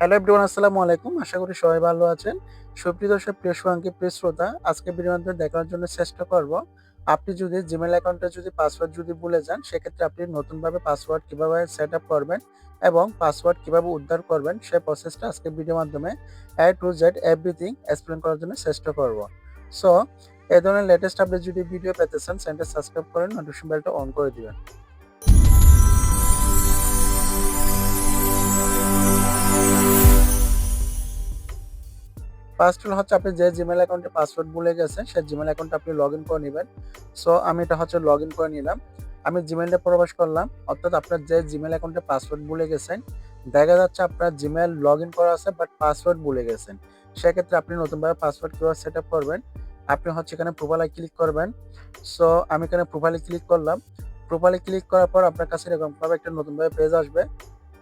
Hello everyone আসসালামু আলাইকুম। আশা করি সবাই ভালো আছেন। সুপ্রিয় দর্শক, প্রিয় শুভাঙ্কি প্রিয় শ্রোতা আজকে ভিডিওর মাধ্যমে দেখানোর জন্য চেষ্টা করব। আপনি যদি জিমেল অ্যাকাউন্টে যদি পাসওয়ার্ড যদি ভুলে যান, সেক্ষেত্রে আপনি নতুনভাবে পাসওয়ার্ড কীভাবে সেট আপ করবেন এবং পাসওয়ার্ড কীভাবে উদ্ধার করবেন সেই প্রসেসটা আজকে ভিডিওর মাধ্যমে A to Z everything explain করার জন্য চেষ্টা করব। সো এই ধরনের লেটেস্ট আপডেট যদি ভিডিও পেতে চান চ্যানেলটা সাবস্ক্রাইব করেন নোটিফিকেশন বেলটা অন করে দিবেন। ফার্স্ট হল হচ্ছে আপনি যে জিমেল অ্যাকাউন্টে পাসওয়ার্ড ভুলে গেছেন, সেই জিমেল অ্যাকাউন্টে আপনি লগ ইন করে নেবেন। সো আমি এটা হচ্ছে লগ ইন করে নিলাম। আমি জিমেলটা প্রবেশ করলাম, অর্থাৎ আপনার যে জিমেল অ্যাকাউন্টে পাসওয়ার্ড ভুলে গেছেন, দেখা যাচ্ছে আপনার জিমেল লগ ইন করা আছে বাট পাসওয়ার্ড ভুলে গেছেন। সেক্ষেত্রে আপনি নতুনভাবে পাসওয়ার্ড কীভাবে সেট আপ করবেন, আপনি হচ্ছে এখানে প্রোফাইলে ক্লিক করবেন। সো আমি এখানে প্রোফাইলে ক্লিক করলাম। প্রোফাইলে ক্লিক করার পর আপনার কাছে এরকমভাবে একটা নতুনভাবে পেজ আসবে।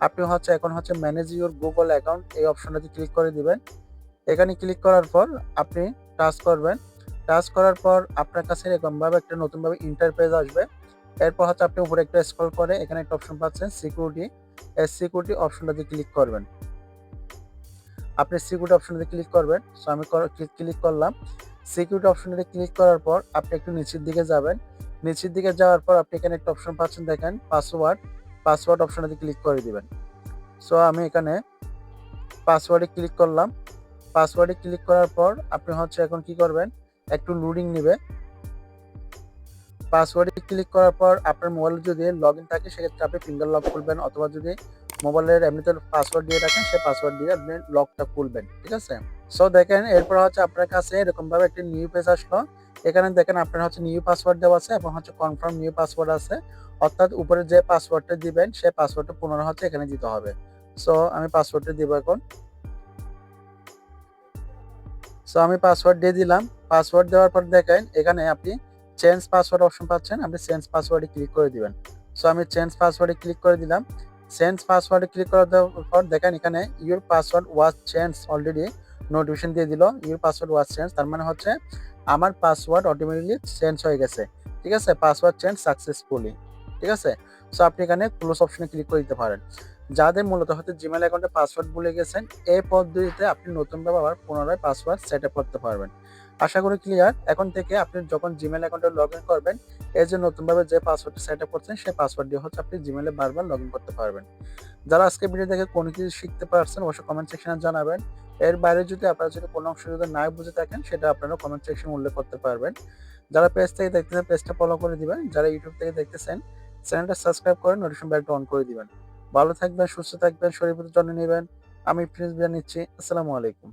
আপনি হচ্ছে, এখন হচ্ছে ম্যানেজ ইউর গুগল অ্যাকাউন্ট এই অপশনটাতে ক্লিক করে দিবেন। এখানে ক্লিক করার পর আপনি টাচ করবেন। টাচ করার পর আপনার কাছে এরকমভাবে একটা নতুনভাবে ইন্টারপেজ আসবে। এরপর হচ্ছে আপনি উপরে একটা স্ক্রল করে এখানে একটা অপশন পাচ্ছেন সিকিউরিটি এই সিকিউরিটি অপশনটাতে ক্লিক করবেন। আপনি সিকিউরিটি অপশনটাতে ক্লিক করবেন। সো আমি ক্লিক করলাম। সিকিউরিটি অপশনটাতে ক্লিক করার পর আপনি একটু নিচের দিকে যাবেন। নিচের দিকে যাওয়ার পর আপনি এখানে একটা অপশন পাচ্ছেন, দেখেন পাসওয়ার্ড পাসওয়ার্ড অপশনটাতে ক্লিক করে দিবেন। সো আমি এখানে পাসওয়ার্ডে ক্লিক করলাম। পাসওয়ার্ডে ক্লিক করার পর আপনি হচ্ছে এখন কি করবেন? একটু লোডিং নেবে পাসওয়ার্ডে ক্লিক করার পর আপনার মোবাইলে যদি লগ ইন থাকে, সেক্ষেত্রে আপনি ফিঙ্গার লক খুলবেন অথবা যদি মোবাইলের এমনিতে পাসওয়ার্ড দিয়ে রাখেন, সে পাসওয়ার্ড দিয়ে আপনি লকটা খুলবেন, ঠিক আছে? সো দেখেন, এরপর হচ্ছে আপনার কাছে এরকমভাবে একটি নিউ পেজ আসলো। এখানে দেখেন আপনার হচ্ছে নিউ পাসওয়ার্ড দেওয়া আছে এবং হচ্ছে কনফার্ম নিউ পাসওয়ার্ড আছে। অর্থাৎ উপরে যে পাসওয়ার্ডটা দিবেন সেই পাসওয়ার্ডটা পুনরায় হচ্ছে এখানে দিতে হবে। সো আমি পাসওয়ার্ডটা দিব এখন। সো আমি পাসওয়ার্ড দিয়ে দিলাম। পাসওয়ার্ড দেওয়ার পর দেখেন, এখানে আপনি চেঞ্জ পাসওয়ার্ড অপশন পাচ্ছেন, আপনি চেঞ্জ পাসওয়ার্ডে ক্লিক করে দিবেন। সো আমি চেঞ্জ পাসওয়ার্ডে ক্লিক করে দিলাম। চেঞ্জ পাসওয়ার্ডে ক্লিক করার পর দেখেন, এখানে your password was change already notification দিয়ে দিল ইউর পাসওয়ার্ড ওয়াজ চেঞ্জ তার মানে হচ্ছে আমার পাসওয়ার্ড অটোমেটিকলি চেঞ্জ হয়ে গেছে। ঠিক আছে? পাসওয়ার্ড চেঞ্জ সাকসেসফুলি ঠিক আছে? সো আপনি এখানে ক্লোজ অপশনে ক্লিক করে দিতে পারেন। যাদের মূলত হয়তো জিমেল অ্যাকাউন্টে পাসওয়ার্ড ভুলে গেছেন, এই পদ্ধতিতে আপনি নতুনভাবে আবার পুনরায় পাসওয়ার্ড সেট আপ করতে পারবেন। আশা করি ক্লিয়ার এখন থেকে আপনি যখন জিমেল অ্যাকাউন্টে লগ ইন করবেন, এই যে নতুনভাবে যে পাসওয়ার্ডটা সেট আপ করছেন, সেই পাসওয়ার্ড দিয়ে হচ্ছে আপনি জিমেলে বারবার লগ ইন করতে পারবেন। যারা আজকে ভিডিও দেখে কোনো কিছু শিখতে পারছেন, অবশ্যই কমেন্ট সেকশনে জানাবেন। এর বাইরে যদি আপনারা যদি কোনো অংশ যদি না বুঝে থাকেন, সেটা আপনারা কমেন্ট সেকশনে উল্লেখ করতে পারবেন। যারা পেজ থেকে দেখতেছেন পেজটা ফলো করে দিবেন। যারা ইউটিউব থেকে দেখতেছেন চ্যানেলটা সাবস্ক্রাইব করে নোটিফিকেশন বেলটা অন করে দিবেন। ভালো থাকবেন সুস্থ থাকবেন শরীরের যত্ন নেবেন। আমি প্রিন্স বিয়া নিচ্ছি। আসসালামু আলাইকুম।